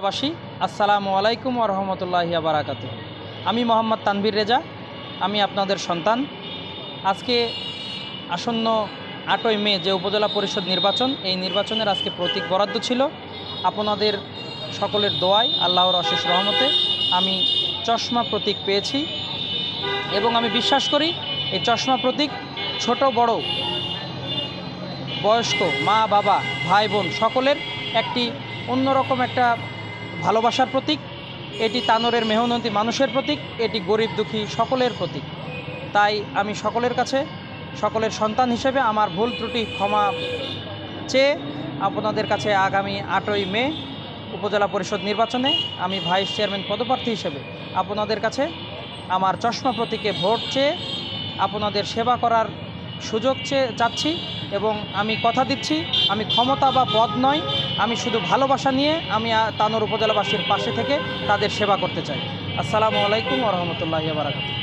বাসী আসসালামু আলাইকুম রহমতুল্লাহি বারাকাতু আমি মোহাম্মদ তানভীর রেজা, আমি আপনাদের সন্তান। আজকে আসন্ন আটই মে যে উপজেলা পরিষদ নির্বাচন, এই নির্বাচনের আজকে প্রতীক বরাদ্দ ছিল। আপনাদের সকলের দোয়ায়, আল্লাহর অশেষ রহমতে আমি চশমা প্রতীক পেয়েছি। এবং আমি বিশ্বাস করি, এই চশমা প্রতীক ছোট, বড়, বয়স্ক, মা, বাবা, ভাই, বোন সকলের একটি অন্যরকম একটা ভালোবাসার প্রতীক, এটি তানোরের মেহনতি মানুষের প্রতীক, এটি গরিব দুঃখী সকলের প্রতীক। তাই আমি সকলের কাছে, সকলের সন্তান হিসেবে আমার ভুল ত্রুটি ক্ষমা চেয়ে আপনাদের কাছে আগামী আটই মে উপজেলা পরিষদ নির্বাচনে আমি ভাইস চেয়ারম্যান পদপ্রার্থী হিসেবে আপনাদের কাছে আমার চশমা প্রতীকে ভোট চেয়ে আপনাদের সেবা করার সুযোগ চাচ্ছি এবং আমি কথা দিচ্ছি, আমি ক্ষমতা বা পদ নয়, আমি শুধু ভালোবাসা নিয়ে আমি তানোর উপজেলাবাসীর পাশে থেকে তাদের সেবা করতে চাই। আসসালামু আলাইকুম রহমতুল্লাহ বারাকাতুহ।